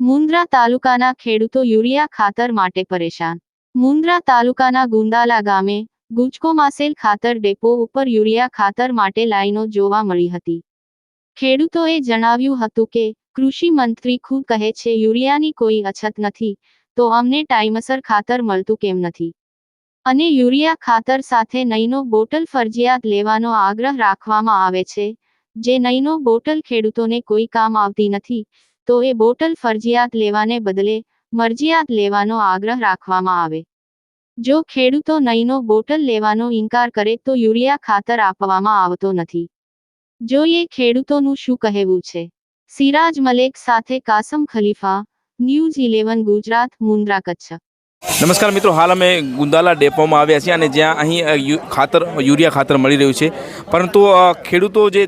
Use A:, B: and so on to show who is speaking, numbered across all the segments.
A: મુન્દ્રા તાલુકાના ખેડૂતો યુરિયા ખાતર માટે પરેશાન. મુન્દ્રા તાલુકાના ગુંદાલા ગામે ગુજકોમાસેલ ખાતર ડેપો ઉપર યુરિયા ખાતર માટે લાઈનો જોવા મળી હતી. ખેડૂતોએ જણાવ્યું હતું કે, કૃષિ મંત્રી ખુદ કહે છે, યુરિયાની કોઈ અછત નથી, તો અમને ટાઈમસર ખાતર મળતું કેમ નથી? અને યુરિયા ખાતર સાથે નઈનો બોટલ ફરજિયાત લેવાનો આગ્રહ રાખવામાં આવે છે. જે નઈનો બોટલ ખેડૂતોને કોઈ કામ આવતી નથી, તો એ બોટલ ફરજિયાત લેવાને બદલે મરજિયાત લેવાનો આગ્રહ રાખવામાં આવે. જો ખેડૂતો નઈનો બોટલ લેવાનો ઇનકાર કરે તો યુરિયા ખાતર આપવામાં આવતો નથી. જોઈએ ખેડૂતોનું શું કહેવું છે. સિરાજ મલેક સાથે કાસમ ખલીફા, ન્યૂઝ ઇલેવન, ગુજરાત, મુન્દ્રા, કચ્છ.
B: નમસ્કાર મિત્રો, હાલ અમે ગુંદાલા ડેપોમાં આવ્યા છીએ અને જ્યાં અહીં ખાતર, યુરિયા ખાતર મળી રહ્યું છે. પરંતુ ખેડૂતો જે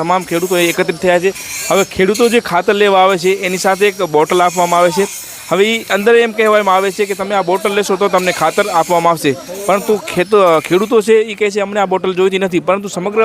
B: તમામ ખેડૂતો એકત્રિત થયા છે. હવે ખેડૂતો જે ખાતર લેવા આવે છે, એની સાથે એક બોટલ આપવામાં આવે છે. હવે એ અંદર એમ કહેવામાં આવે છે કે તમે આ બોટલ લેશો તો તમને ખાતર આપવામાં આવશે. પરંતુ ખેડૂતો છે એ કહે છે, અમને આ બોટલ જોઈતી નથી. પરંતુ સમગ્ર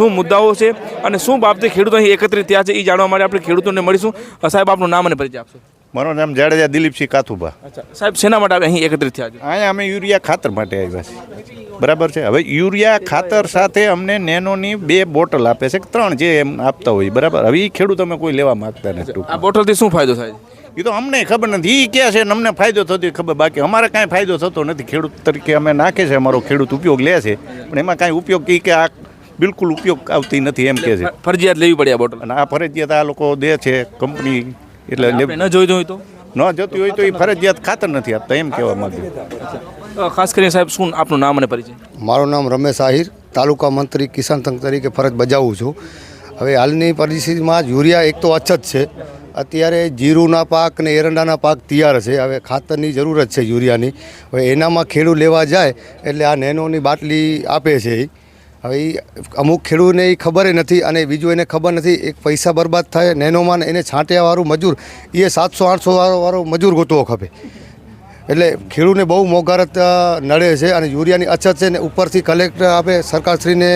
B: શું મુદ્દાઓ છે અને શું બાબતે ખેડૂતો અહીં એકત્રિત થયા છે એ જાણવા માટે આપણે ખેડૂતોને મળીશું. સાહેબ, આપનું નામ અને પરિચય આપશો.
C: મારું નામ જાડેજા દિલીપસિંહ કાથુભા.
B: અચ્છા સાહેબ શેના માટે આપણે અહીં એકત્રિત થયા
C: અહીંયા અમે યુરિયા ખાતર માટે આવ્યા છીએ. બરાબર છે? હવે યુરિયા ખાતર સાથે અમને નેનોની બે બોટલ આપે છે ત્રણ જે એમ આપતા હોય બરાબર? હવે એ ખેડૂત અમે કોઈ લેવા માગતા નથી
B: આ બોટલથી શું ફાયદો થાય
C: એ તો અમને ખબર નથી. એ ક્યાં છે અમને ફાયદો થતો ખબર બાકી અમારે કાંઈ ફાયદો થતો નથી. ખેડૂત તરીકે અમે નાખે છે અમારો ખેડૂત ઉપયોગ લે છે પણ એમાં કાંઈ ઉપયોગ કે આ બિલકુલ ઉપયોગ આવતી નથી એમ કે છે.
B: ફરજિયાત લેવી પડે આ બોટલ.
C: અને આ ફરજિયાત આ લોકો દે છે કંપની એટલે
B: ન જોઈ હોય તો?
C: ન જોતી હોય તો એ ફરજિયાત ખાતર નથી આપતા એમ કહેવા
B: માંગે. ખાસ કરીને સાહેબ શું આપનું નામ અને પરિચય?
D: મારું નામ રમેશ આહિર તાલુકા મંત્રી કિસાન સંઘ તરીકે ફરજ બજાવું છું. હવે હાલની પરિસ્થિતિમાં યુરિયા એક તો અછત છે. અત્યારે જીરુના પાક અને એરંડાના પાક તૈયાર છે. હવે ખાતરની જરૂરત છે યુરિયાની. હવે એનામાં ખેડૂત લેવા જાય એટલે આ નેનોની બાટલી આપે છે ઈ. હવે અમુક ખેડૂતને એ ખબર નથી અને બીજું એને ખબર નથી, એક પૈસા બરબાદ થાય નેનોમાં એને છાંટ્યાવાળું મજૂર એ સાતસો, આઠસો વાળો મજૂર ગોતવો ખપે. એટલે ખેડૂતને બહુ મોંઘારત નડે છે અને યુરિયાની અછત છે ને ઉપરથી કલેક્ટર આપે, સરકારશ્રીને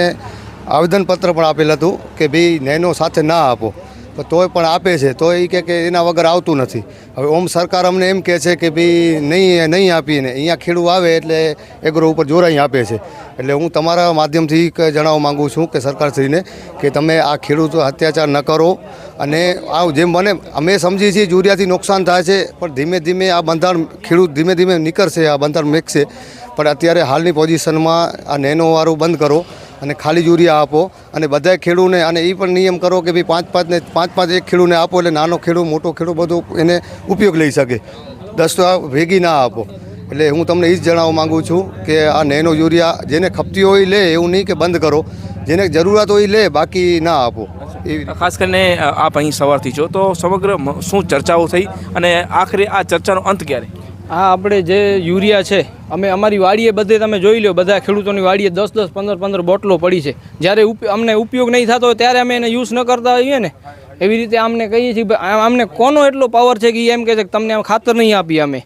D: આવેદનપત્ર પણ આપેલ હતું કે ભાઈ નેનો સાથે ના આપો. તોય પણ આપે છે તો એ કે એના વગર આવતું નથી. હવે ઓમ સરકાર અમને એમ કહે છે કે ભાઈ નહીં નહીં આપીને, અહીંયા ખેડૂ આવે એટલે એગ્રો ઉપર જોરાઈ આપે છે. એટલે હું તમારા માધ્યમથી જણાવવા માગું છું કે સરકારશ્રીને કે તમે આ ખેડૂતો અત્યાચાર ન કરો અને આ જેમ બને, અમે સમજીએ છીએ યુરિયાથી નુકસાન થાય છે, પણ ધીમે ધીમે આ બંધારણ ખેડૂત ધીમે ધીમે નીકળશે, આ બંધારણ મેકશે પણ અત્યારે હાલની પોઝિશનમાં આ નેનોવાળું બંધ કરો અને ખાલી યુરિયા આપો. અને બધા ખેડૂને અને એ પણ નિયમ કરો કે ભાઈ પાંચ પાંચને પાંચ પાંચ એક ખેડૂને આપો એટલે નાનો ખેડૂ, મોટો ખેડૂ બધું એને ઉપયોગ લઈ શકે. દસ તો ભેગી ના આપો. એટલે હું તમને એ જ જણાવવા માગું છું કે આ નેનો યુરિયા જેને ખપતી હોય લે, એવું નહીં કે બંધ કરો. જેને જરૂરિયાત હોય લે, બાકી ના આપો. એવી
B: ખાસ કરીને આપ અહીં સવારથી છો, તો સમગ્ર શું ચર્ચાઓ થઈ અને આખરે આ ચર્ચાનો અંત ક્યારે?
E: આ આપણે જે યુરિયા છે અમે અમારી વાડીએ બધે તમે જોઈ લો બધા ખેડૂતોની વાડીએ દસ દસ પંદર પંદર બોટલો પડી છે. જ્યારે અમને ઉપયોગ નહીં થતો હોય ત્યારે અમે એને યુઝ ન કરતા હોઈએ ને. એવી રીતે અમને કહીએ છીએ અમને કોનો એટલો પાવર છે કે એમ કહે છે કે તમને આમ ખાતર નહીં આપીએ અમે.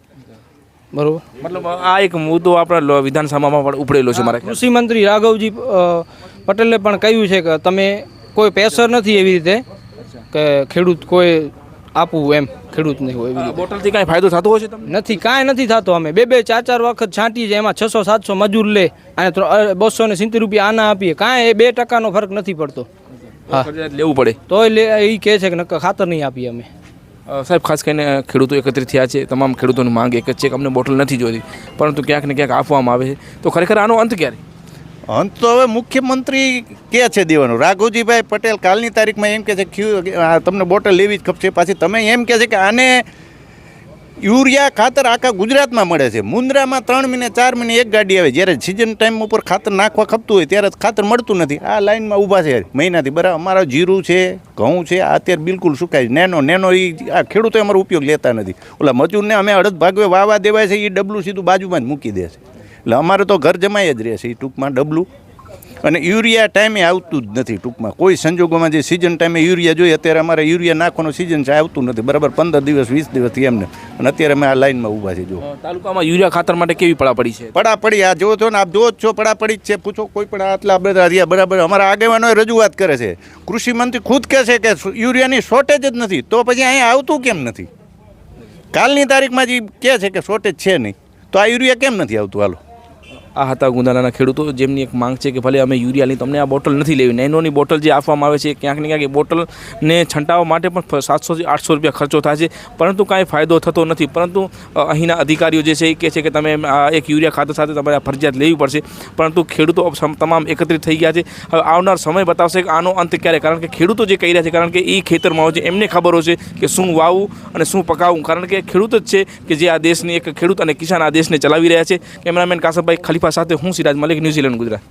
E: બરોબર?
B: મતલબ આ એક મુદ્દો આપણા વિધાનસભામાં પણ ઉપડેલો છે મારા
E: કૃષિ મંત્રી રાઘવજી પટેલે પણ કહ્યું છે કે તમે કોઈ પ્રેશર નથી એવી રીતે કે ખેડૂત કોઈ આપવું એમ ખેડૂત નહીં હોય એવી
B: બોટલથી કાંઈ ફાયદો થતો હોય છે તમને?
E: નથી કાંઈ નથી થતો અમે. બે બે ચાર ચાર વખત છાંટીએ છીએ એમાં છસો સાતસો મજૂર લે અને બસો ને સિત્તેર રૂપિયા આના આપીએ. કાંઈ એ બે ટકાનો ફરક નથી પડતો. હા.
B: લેવું પડે.
E: તો એ કહે છે કે નક્કર ખાતર નહીં આપીએ અમે.
B: સાહેબ ખાસ કરીને ખેડૂતો એકત્રિત થયા છે તમામ ખેડૂતોની માંગ એક જ છે કે અમને બોટલ નથી જોઈતી પરંતુ ક્યાંક ને ક્યાંક આપવામાં આવે છે. તો ખરેખર આનો અંત ક્યારે?
C: અંત તો હવે મુખ્યમંત્રી કે છે દેવાનું? રાઘુજીભાઈ પટેલ કાલની તારીખમાં એમ કે છે ક્યુ તમને બોટલ લેવી જ ખપશે પાછી તમે એમ કહે છે કે આને યુરિયા ખાતર આખા ગુજરાતમાં મળે છે. મુન્દ્રામાં ત્રણ મહિને, ચાર મહિને એક ગાડી આવે. જ્યારે સિઝન ટાઈમ ઉપર ખાતર નાખવા ખપતું હોય, ત્યારે ખાતર મળતું નથી. આ લાઇનમાં ઊભા છે મહિનાથી. બરાબર, અમારા જીરું છે, ઘઉં છે અત્યારે બિલકુલ સુકાય નેનો નેનો એ આ ખેડૂતો અમારો ઉપયોગ લેતા નથી. ઓલા મજૂરને અમે અડધ ભાગવે વાવા દેવાય છે એ ડબલું સીધું બાજુમાં જ મૂકી દે છે. એટલે અમારે તો ઘર જમાય જ રહે છે એ ટૂંકમાં ડબલું. અને યુરિયા ટાઈમે આવતું જ નથી ટૂંકમાં. કોઈ સંજોગોમાં જે સિઝન ટાઈમે યુરિયા જોઈએ અત્યારે અમારે યુરિયા નાખવાનો સિઝન છે આવતું નથી. બરાબર પંદર દિવસ વીસ દિવસથી એમને. અને અત્યારે અમે આ લાઈનમાં ઊભા છે જો.
B: તાલુકામાં યુરિયા ખાતર માટે કેવી પડાપડી છે?
C: પડાપડી આ જો છો ને આપ જો જ છો પડાપડી જ છે. પૂછો કોઈ પણ આટલા બધા રહ્યા બરાબર. અમારા આગેવાનોએ રજૂઆત કરે છે. કૃષિમંત્રી ખુદ કહે છે કે યુરિયાની શોર્ટેજ જ નથી. તો પછી અહીંયા આવતું કેમ નથી? કાલની તારીખમાં જે કહે છે કે શોર્ટેજ છે નહીં. તો આ યુરિયા કેમ નથી આવતું? હાલો.
B: આ હતા ગુંદાલાના ખેડૂતો, જેમની એક માંગ છે કે ભલે અમે યુરિયાની તમને આ બોટલ નથી લેવી. નેનોની બોટલ જે આપવામાં આવે છે ક્યાંક ને ક્યાંક એ બોટલને છંટાવવા માટે પણ સાતસોથી આઠસો રૂપિયા ખર્ચો થાય છે. પરંતુ કાંઈ ફાયદો થતો નથી. પરંતુ અહીંના અધિકારીઓ જે છે, એ કહે છે કે તમે એક યુરિયા ખાતર સાથે તમારે ફરજિયાત લેવી પડશે. પરંતુ ખેડૂતો તમામ એકત્રિત થઈ ગયા છે. હવે આવનાર સમય બતાવશે કે આનો અંત ક્યારે. કારણ કે ખેડૂતો જે કહી રહ્યા છે, કારણ કે એ ખેતરમાં હોય છે, એમને ખબર હોય છે કે શું વાવવું અને શું પકાવવું કારણ કે ખેડૂત જ છે કે જે આ દેશની એક ખેડૂત અને કિસાન આ દેશને ચલાવી રહ્યા છે. કેમેરામેન કાસમભાઈ ખલીફા સાથે હું Siraj Malik News Eleven Gujarat.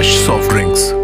F: fresh soft drinks.